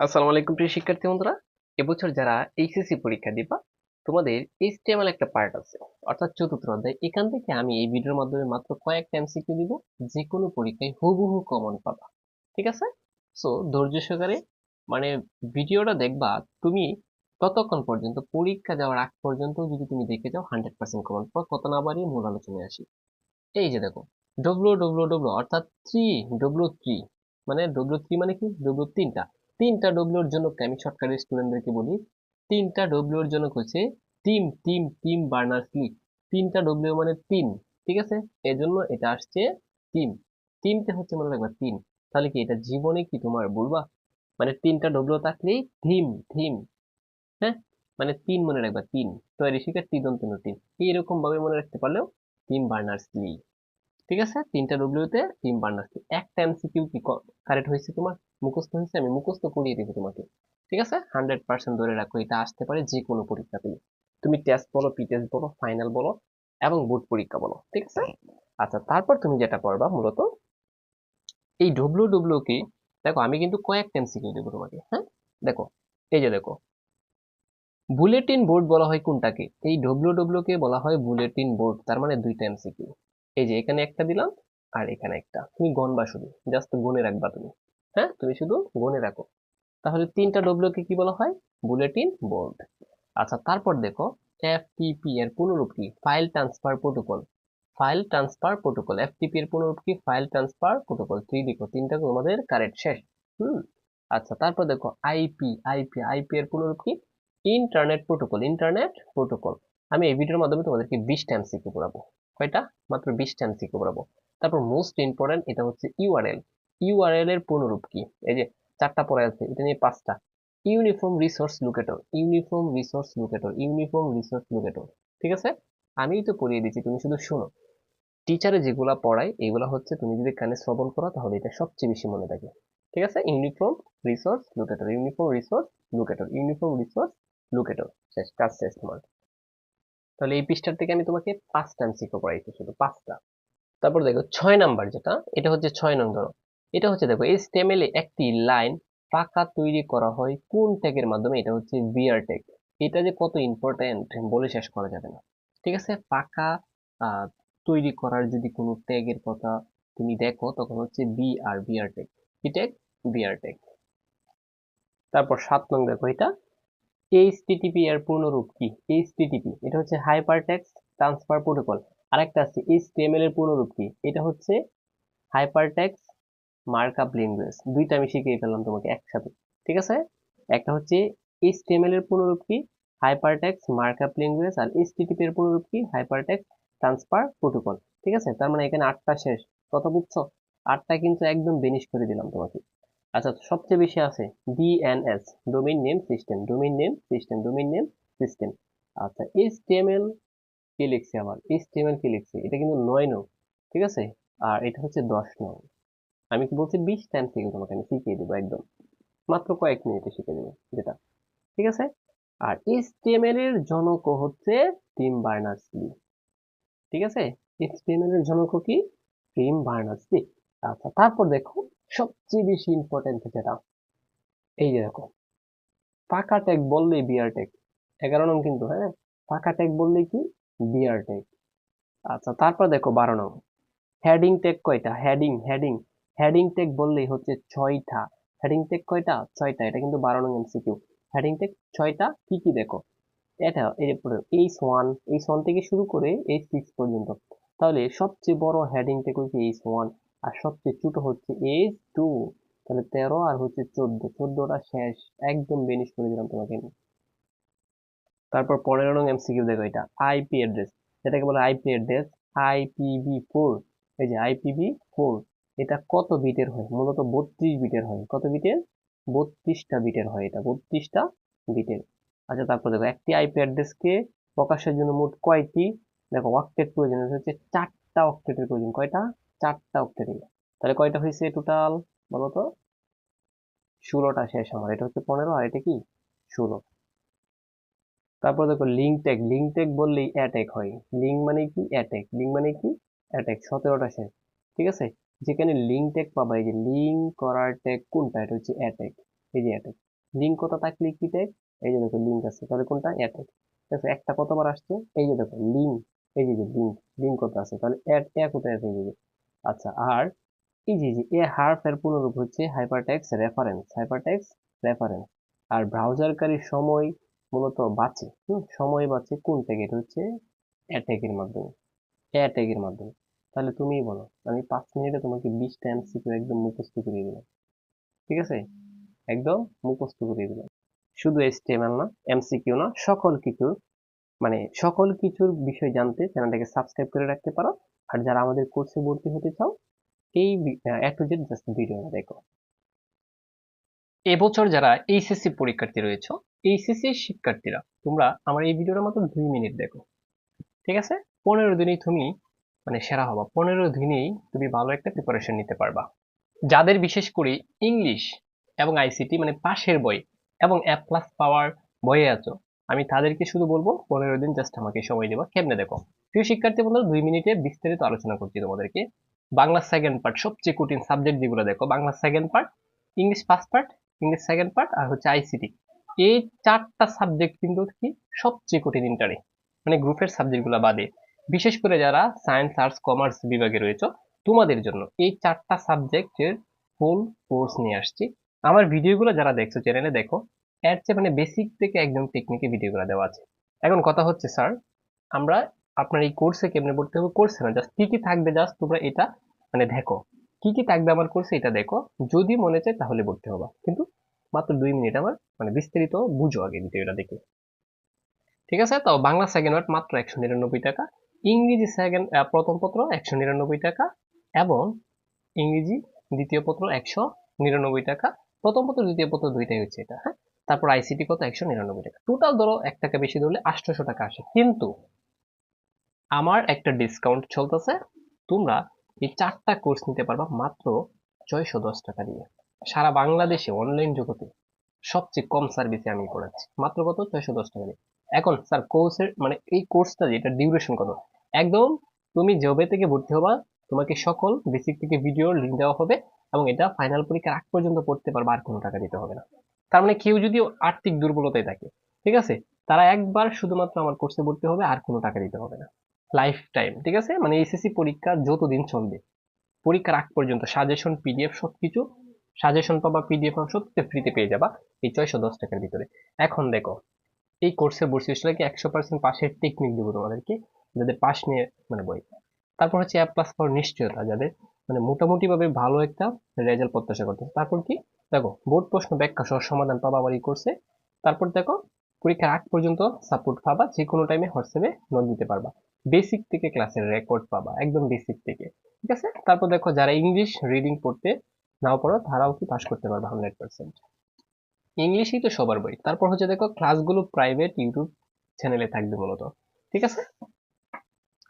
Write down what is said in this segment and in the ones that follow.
আসসালামু আলাইকুম প্রিয় শিক্ষার্থী বন্ধুরা। এবছর যারা এইচএসসি পরীক্ষা দিবা, তোমাদের এইচটিএমএল একটা পার্ট আছে। অর্থাৎ চতুর্থ অধ্যায়। এখান থেকে আমি এই ভিডিওর মাধ্যমে মাত্র কয়েকটা এমসিকিউ দিব। যে কোনো পরীক্ষায় হুবহু কমন পাবা। ঠিক আছে? সো ধৈর্য সহকারে মানে ভিডিওটা দেখবা, তুমি ততক্ষণ পর্যন্ত, পরীক্ষা যাওয়ার আগ পর্যন্ত যদি তুমি দেখে যাও হান্ড্রেড পার্সেন্ট কমন পাবা। কত না বাড়িয়ে মূল আলোচনায় আসি। এই যে দেখো ডব্লু ডব্লু ডব্লু অর্থাৎ থ্রি ডব্লু থ্রি মানে ডব্লু থ্রি মানে কি? ডব্লু তিনটা তিনটা ডব্লিউর জন্য আমি শর্টকাটের স্টুডেন্টদেরকে বলি। তিনটা ডব্লিউর জন্য হচ্ছে Tim Tim Tim Berners Lee তিনটা ডব্লিউ মানে তিন, ঠিক আছে? এজন্য এটা আসছে টিম টিমতে হচ্ছে মনে রাখবা তিন। তাহলে কি এটা জীবনে কি তোমার বলবা? মানে তিনটা ডব্লিউ থাকলেই থিম থিম হ্যাঁ? মানে তিন মনে রাখবা, তিন। তৈরি শিকার তিদন্ত তিন এইরকম ভাবে মনে রাখতে পারলেও টিম বার্নার্স লিগ ঠিক আছে? তিনটা ডব্লিউতে টিম বার্নার্স একটা এমসিকিউ কি কারেক্ট হয়েছে তোমার? মুখস্থ হয়েছে, আমি মুখস্থ করিয়ে দেবো তোমাকে। ঠিক আছে? হান্ড্রেড পার্সেন্ট ধরে রাখো, এটা আসতে পারে যে কোনো পরীক্ষাতেই তুমি টেস্ট বলো পি টেস্ট বলো ফাইনাল বলো, এবং বোর্ড পরীক্ষা বলো। ঠিক আছে? আচ্ছা তারপর তুমি যেটা করবা মূলত, এই ডব্লিউ ডব্লিউ কি, দেখো, আমি কিন্তু কয়েকটা এমসিকিউ দেবো তোমাকে হ্যাঁ? দেখো, এই যে দেখো বুলেটিন বোর্ড বলা হয় কোনটাকে? এই ডব্লিউ ডব্লিউ কে বলা হয় বুলেটিন বোর্ড তার মানে দুইটা এমসিকিউ এই যে এখানে একটা দিলাম, আর এখানে একটা। তুমি গণবা শুধু জাস্ট গুনে রাখবা তুমি। হ্যাঁ তুমি শুধু গুনে রাখো তাহলে তিনটা ডব্লিউ কে বলা হয়? বুলেটিন বোর্ড আচ্ছা তারপর দেখো এফটিপি এর পুনরূপ কি? File transfer protocol file transfer protocol FTP এর পুনরূপ কি? ফাইল ট্রান্সফার প্রোটোকল থ্রি দেখো তিনটা তোমাদের কারেক্ট শেষ। হুম আচ্ছা তারপর দেখো আইপি আইপি আইপি এর পুনরূপ কি? ইন্টারনেট প্রোটোকল ইন্টারনেট প্রোটোকল আমি এই ভিডিওর মাধ্যমে তোমাদেরকে বিশটা এমসিকিউ পড়াবো। কয়টা? মাত্র বিশটা এমসিকিউ পড়াবো। তারপর মোস্ট ইম্পর্টেন্ট এটা হচ্ছে ইউআরএল ইউআরএল এর পুনরূপ কি? এই যে চারটা পরে আছে, এটা নিয়ে পাঁচটা। Uniform resource locator uniform resource locator uniform resource locator ঠিক আছে? আমিই তো পড়িয়ে দিচ্ছি, তুমি শুধু শোনো। টিচারে যেগুলা পড়ায়, এগুলা হচ্ছে তুমি যদি কানে শ্রবণ করো, তাহলে এটা সবচেয়ে বেশি মনে থাকে। ঠিক আছে? Uniform resource locator uniform resource locator uniform resource locator শেষ, কাজ শেষ তোমার। তাহলে এই পৃষ্ঠার থেকে আমি তোমাকে পাঁচটা এমসিকিউ পড়াইছি শুধু, পাঁচটা। তারপর দেখো, ছয় নাম্বার যেটা, এটা হচ্ছে ছয় নং ধরো। এটা হচ্ছে দেখো এই স্টেমেলে একটি লাইন পাকা তৈরি করা হয় কোন ট্যাগের মাধ্যমে? এটা হচ্ছে বিআর ট্যাগ এটা যে কত ইম্পর্টেন্ট বলে শেষ করা যাবে না। ঠিক আছে? পাকা তৈরি করার যদি কোনো ট্যাগের কথা তুমি দেখো, তখন হচ্ছে বি বিআর বিআর ট্যাগ কি ট্যাগ বিআর ট্যাগ তারপর সাত নং দেখো এটা। এইচটিটিপি এর পূর্ণরূপ কি? এইচটিটিপি এটা হচ্ছে হাইপারটেক্সট ট্রান্সফার প্রোটোকল আরেকটা আছে এইচটিএমএল এর পূর্ণরূপ কি? এটা হচ্ছে হাইপারটেক্সট মার্কআপ ল্যাঙ্গুয়েজ দুইটা আমি শিখিয়ে ফেললাম তোমাকে একসাথে, ঠিক আছে? একটা হচ্ছে এইচটিএমএল এর পূর্ণরূপ কি? হাইপারটেক্সট মার্কআপ ল্যাঙ্গুয়েজ আর এইচটিটিপি এর পূর্ণরূপ কি? হাইপারটেক্সট ট্রান্সফার প্রোটোকল ঠিক আছে? তার মানে এখানে আটটা শেষ কত বুঝছ? আটটা কিন্তু একদম বেনিশ করে দিলাম তোমাকে। আচ্ছা সবচেয়ে বেশি আছে DNS domain name system domain name system domain name system আচ্ছা এইচটিএমএল কি লিখছে আবার? এইচটিএমএল কি লিখছে? এটা কিন্তু নয় নং, ঠিক আছে? আর এটা হচ্ছে দশ নং। আমি কি বলছি বিশ টাইম থেকে তোমাকে আমি শিখিয়ে দেবো একদম। মাত্র কয়েক মিনিটে শিখে দেবো যেটা। ঠিক আছে? আর এইচটিএমএল এর জনক হচ্ছে টিম বার্নার্স লি ঠিক আছে? এইচটিএমএল এর জনক কি? টিম বার্নার্স লি আচ্ছা তারপর দেখো সবচেয়ে বেশি ইম্পর্টেন্ট যেটা। এই যে দেখো, পাকা ট্যাগ বললেই বিয়ার ট্যাগ এগারো নং কিন্তু হ্যাঁ? পাকা ট্যাগ বললেই কি? বিয়ার ট্যাগ আচ্ছা তারপর দেখো বারো নং। হেডিং ট্যাগ কয়টা? হেডিং হেডিং হেডিং টেক বললেই হচ্ছে ছয়টা। হেডিং টেক কয়টা? ছয়টা। এটা কিন্তু বারো নং এমসিকিউ হেডিং টেক ছয়টা? কি কি দেখো? এটা যে এইচ ওয়ান এইচ ওয়ান থেকে শুরু করে এইচ সিক্স পর্যন্ত। তাহলে সবচেয়ে বড় হেডিং ট্যাগ হচ্ছে এইচ ওয়ান আর সবচেয়ে ছোট হচ্ছে এইচ টু তাহলে তেরো আর হচ্ছে চোদ্দ। চোদ্দটা শেষ। একদম বেনিশ করে দিলাম তোমাকে তারপর পনেরো নং এমসিকিউ দেখো এটা। আইপি অ্যাড্রেস যেটাকে বলে আইপি অ্যাড্রেস আইপিভি ফোর এই যে আইপিভি ফোর এটা কত বিটের হয়? মূলত বত্রিশ বিটের হয়। কত বিটের? বত্রিশটা বিটের হয় এটা, বত্রিশটা বিটের। আচ্ছা তারপর দেখো, একটি আইপি অ্যাড্রেসকে প্রকাশের জন্য মোট কয়টি? দেখো অক্টেট প্রয়োজন হচ্ছে চারটা অক্টেটের প্রয়োজন। কয়টা? চারটা অক্টেটের তাহলে কয়টা হয়েছে টোটাল বলো তো। ষোলোটা শেষ আমার। এটা হচ্ছে পনেরো, আর এটা কি? ষোলো। তারপর দেখো লিঙ্ক ট্যাগ লিঙ্ক ট্যাগ বললেই অ্যাট্যাক হয়। লিঙ্ক মানে কি? অ্যাট্যাক লিঙ্ক মানে কি? অ্যাট্যাক সতেরোটা শেষ। ঠিক আছে? যেখানে লিঙ্ক ট্যাগ পাবা, এই যে লিঙ্ক করার ট্যাগ কোনটা? এটা হচ্ছে অ্যাট্যাক এই যে অ্যাটাক লিঙ্ক কোথা থাকলে কি ট্যাগ এই যে দেখো লিঙ্ক আছে, তাহলে কোনটা? অ্যাটাক আছে একটা কতবার আসছে? এই যে দেখো লিঙ্ক এই যে লিঙ্ক লিঙ্ক কত আছে? তাহলে অ্যাড এ কোথায় আছে? এই যে আচ্ছা আর এই যে এ হার্ফ এর পুনরূপ হচ্ছে হাইপারটেক্স রেফারেন্স হাইপারটেক্স রেফারেন্স আর ব্রাউজারকারী সময় মূলত বাঁচে সময় বাঁচে কোন ট্যাগ এটা হচ্ছে অ্যাট্যাগের মাধ্যমে অ্যাট্যাগের মাধ্যমে। তাহলে তুমিই বলো। আমি পাঁচ মিনিটে তোমাকে বিশটা এমসিকিউ একদম মুখস্থ করিয়ে দিলাম। ঠিক আছে? একদম মুখস্থ করিয়ে দিলাম। শুধু এসটিএমএল না এমসিকিউ না, সকল কিছু মানে সকল কিছুর বিষয় জানতে চ্যানেলটাকে সাবস্ক্রাইব করে রাখতে পারো। আর যারা আমাদের কোর্সে ভর্তি হতে চাও, এই টু জাস্ট ভিডিওটা দেখো। এবছর যারা এইচএসসি পরীক্ষার্থী রয়েছে এইচএসসি শিক্ষার্থীরা, তোমরা আমার এই ভিডিওটা মাত্র দুই মিনিট দেখো। ঠিক আছে? পনেরো দিনেই তুমি মানে সেরা হবা। পনেরো দিনেই তুমি ভালো একটা প্রিপারেশন নিতে পারবা। যাদের বিশেষ করে ইংলিশ এবং আইসিটি মানে পাশের বই এবং অ্যাপ প্লাস পাওয়ার বইয়ে আছো, আমি তাদেরকে শুধু বলব পনেরো দিন জাস্ট আমাকে সময় দেবো। কেমনে দেখো? প্রিয় শিক্ষার্থী বন্ধুরা দুই মিনিটে বিস্তারিত আলোচনা করছি তোমাদেরকে। বাংলা সেকেন্ড পার্ট সবচেয়ে কঠিন সাবজেক্ট যেগুলো দেখো, Bangla second part English first part English second part আর হচ্ছে আইসিটি এই চারটা সাবজেক্ট কিন্তু কি সবচেয়ে কঠিন ইন্টারে মানে গ্রুপের সাবজেক্টগুলো বাদে। বিশেষ করে যারা সায়েন্স আর্টস কমার্স বিভাগে রয়েছে, তোমাদের জন্য এই চারটা সাবজেক্টের ফুল কোর্স নিয়ে আসছি। আমার ভিডিওগুলো যারা দেখছ চ্যানেলে দেখো, এর চেয়ে মানে বেসিক থেকে একদম টেকনিকে ভিডিওগুলো দেওয়া আছে। এখন কথা হচ্ছে স্যার আমরা আপনার এই কোর্সে কেমনে পড়তে হবে? কোর্সে না জাস্ট কি কি থাকবে জাস্ট তোমরা এটা মানে দেখো। কি কি থাকবে আমার কোর্সে এটা দেখো। যদি মনে চায় তাহলে ভর্তি হবা। কিন্তু মাত্র দুই মিনিট আমার মানে বিস্তারিত বুঝো আগে ভিডিওটা দেখে। ঠিক আছে? তো বাংলা সেকেন্ড মাত্র একশো নিরানব্বই টাকা। ইংরেজি সেকেন্ড প্রথম পত্র একশো নিরানব্বই টাকা এবং ইংরেজি দ্বিতীয় পত্র একশো নিরানব্বই টাকা। প্রথম পত্র, দ্বিতীয় পত্র দুইটাই হচ্ছে এটা হ্যাঁ? তারপর আইসিটি কত? একশো নিরানব্বই টাকা। টোটাল ধরো এক টাকা বেশি ধরলে আটশোশো টাকা আসে। কিন্তু আমার একটা ডিসকাউন্ট চলতেছে, তোমরা এই চারটা কোর্স নিতে পারবা মাত্র ছয়শো দশ টাকা দিয়ে। সারা বাংলাদেশে অনলাইন জগতে সবচেয়ে কম সার্ভিসে আমি করাচ্ছি মাত্র কত? ছয়শো দশ টাকা দিয়ে। এখন স্যার কোর্সের মানে এই কোর্সটা যেটা ডিউরেশন কত? একদম তুমি জবে থেকে ভর্তি হবা, তোমাকে সকল বেসিক থেকে ভিডিও লিঙ্ক দেওয়া হবে এবং এটা ফাইনাল পরীক্ষার আগ পর্যন্ত পড়তে পারবে, আর কোনো টাকা দিতে হবে না। তার মানে কেউ যদি আর্থিক দুর্বলতায় থাকে, ঠিক আছে? তারা একবার শুধুমাত্র আমার কোর্সে ভর্তি হবে, আর কোনো টাকা দিতে হবে না। লাইফ টাইম ঠিক আছে? মানে এসএসসি পরীক্ষা যতদিন চলবে, পরীক্ষার আগ পর্যন্ত সাজেশন পিডিএফ সবকিছু সাজেশন পাবা পিডিএফ সব ফ্রিতে পেয়ে যাবা এই ছয়শো দশ টাকার ভিতরে। এখন দেখো, এই কোর্সে কি একশো পার্সেন্ট পাশের টেকনিক দেবো তোমাদেরকে? যাদের পাশ নিয়ে মানে বই। তারপর হচ্ছে অ্যাপ প্লাস পাওয়ার নিশ্চয়তা, যাদের মানে মোটামুটি ভাবে ভালো একটা রেজাল্ট প্রত্যাশা করতে। তারপর কি? দেখো, বোর্ড প্রশ্ন ব্যাখ্যা সহ সমাধান পাবা আমার এই কোর্সে তারপর দেখো, পরীক্ষার আগ পর্যন্ত সাপোর্ট পাবা যে কোনো টাইমে হোয়াটসঅ্যাপে নোট দিতে পারবা। বেসিক থেকে ক্লাসের রেকর্ড পাবা, একদম বেসিক থেকে। ঠিক আছে? তারপর দেখো, যারা ইংলিশ রিডিং পড়তে নাও পড়ো তারাও কি পাস করতে পারবে হান্ড্রেড পার্সেন্ট ইংলিশই তো সবার বই। তারপর হচ্ছে দেখো ক্লাসগুলো প্রাইভেট ইউটিউব চ্যানেলে থাকবে মূলত। ঠিক আছে?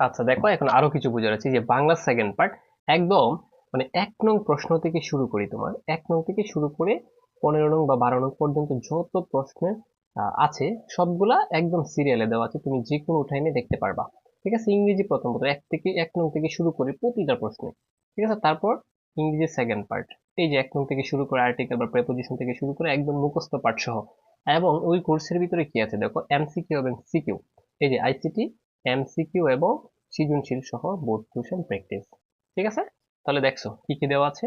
আচ্ছা দেখো এখন আরও কিছু বোঝার আছে যে বাংলা সেকেন্ড পার্ট একদম মানে এক নং প্রশ্ন থেকে শুরু করি তোমার। এক নং থেকে শুরু করে পনেরো নং বা বারো নং পর্যন্ত যত প্রশ্নের আছে, সবগুলা একদম সিরিয়ালে দেওয়া আছে, তুমি যে কোনো টাইমে দেখতে পারবা। ঠিক আছে? ইংরেজি প্রথম প্রথম এক থেকে, এক নং থেকে শুরু করে প্রতিটা প্রশ্নে। ঠিক আছে? তারপর ইংরেজি সেকেন্ড পার্ট এই যে এক নং থেকে শুরু করে আর্টিকেল বা প্রেপোজিশন থেকে শুরু করে একদম মুখস্থ পাঠ সহ। এবং ওই কোর্সের ভিতরে কি আছে? দেখো এমসিকিউ এবং সিকিউ এই যে আইসিটি এমসিকিউ এবং সৃজনশীল সহ বোর্ড টিউশন প্র্যাকটিস ঠিক আছে? তাহলে দেখছ, কি কি দেওয়া আছে?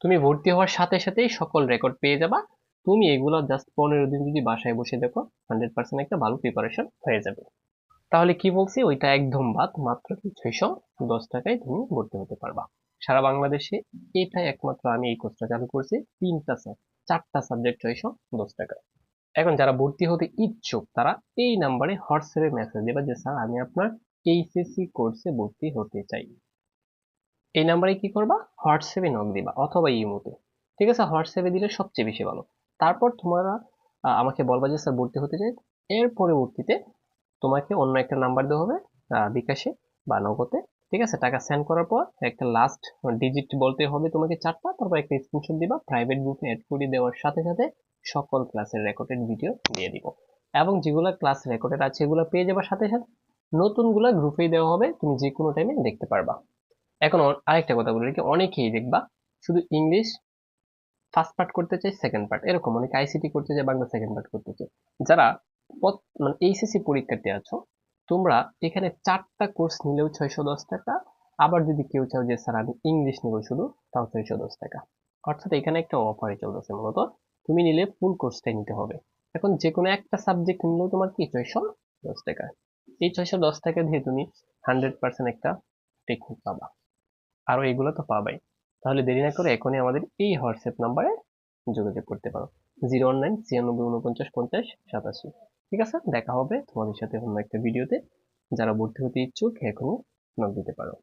তুমি ভর্তি হওয়ার সাথে সাথেই সকল রেকর্ড পেয়ে যাবা। তুমি এগুলো জাস্ট পনেরো দিন যদি বাসায় বসে দেখো হান্ড্রেড পার্সেন্ট একটা ভালো প্রিপারেশন হয়ে যাবে। তাহলে কি বলছি? ওইটা একদম বাদ, মাত্র ছয়শো দশ টাকায় তুমি ভর্তি হতে পারবা। সারা বাংলাদেশে এটাই একমাত্র আমি এই কোর্সটা চালু করছি। তিনটা চারটা সাবজেক্ট ছয়শো দশ টাকা এখন যারা ভর্তি হতে ইচ্ছুক, তারা এই নাম্বারে হোয়াটসঅ্যাপে মেসেজ দেবা যে, স্যার, আমি আপনার এইচএসসি কোর্সে ভর্তি হতে চাই। এই নাম্বারে কি করবা? হোয়াটসঅ্যাপে নক দিবা অথবা ইমোতে। ঠিক আছে? হোয়াটসঅ্যাপে দিলে সবচেয়ে বেশি ভালো। তারপর তোমরা আমাকে বলবা যে, স্যার, ভর্তি হতে চাই। এর পরবর্তীতে তোমাকে অন্য একটা নাম্বার দেওয়া হবে বিকাশে বা নগদে। ঠিক আছে? টাকা সেন্ড করার পর একটা লাস্ট ডিজিট বলতে হবে তোমাকে চারটা। তারপর একটা স্ক্রিনশট দিবা প্রাইভেট গ্রুপে অ্যাড করে দেওয়ার সাথে সাথে সকল ক্লাসের রেকর্ডেড ভিডিও দিয়ে দিব। এবং যেগুলো ক্লাস রেকর্ডেড আছে, এগুলো পেয়ে যাবার সাথে সাথে নতুনগুলো গ্রুপেই দেওয়া হবে, তুমি যে কোনো টাইমে দেখতে পারবা। এখন আরেকটা কথা বলে রেখে, অনেকেই দেখবা শুধু ইংলিশ ফার্স্ট পার্ট করতে চাই সেকেন্ড পার্ট এরকম অনেকে আইসিটি করতে চাই বাংলা সেকেন্ড পার্ট করতে চাই যারা মানে এইচএসসি পরীক্ষার্থী আছো, তোমরা এখানে চারটা কোর্স নিলেও ছয়শো দশ টাকা, আবার যদি কেউ চাও যে, স্যার, আমি ইংলিশ নেব শুধু তাও ছয়শো দশ টাকা। অর্থাৎ এখানে একটা অফারই চলতেছে মূলত। তুমি নিলে ফুল কোর্সটাই নিতে হবে। এখন যে কোনো একটা সাবজেক্ট নিলেও তোমার কি ছয়শো দশ টাকা? এই ছয়শো দশ টাকা দিয়ে তুমি হান্ড্রেড পার্সেন্ট একটা টেকনিক পাবা। আরও এগুলো তো পাবাই। তাহলে দেরি না করে এখনই আমাদের এই হোয়াটসঅ্যাপ নাম্বারে যোগাযোগ করতে পারো। জিরো ওয়ান নাইন ছিয়ানব্বই উনপঞ্চাশ পঞ্চাশ, সাতাশি। ঠিক আছে? দেখা হবে তোমাদের সাথে অন্য একটা ভিডিওতে যারা ভর্তি হতে ইচ্ছুক, এখনই নক দিতে পারো।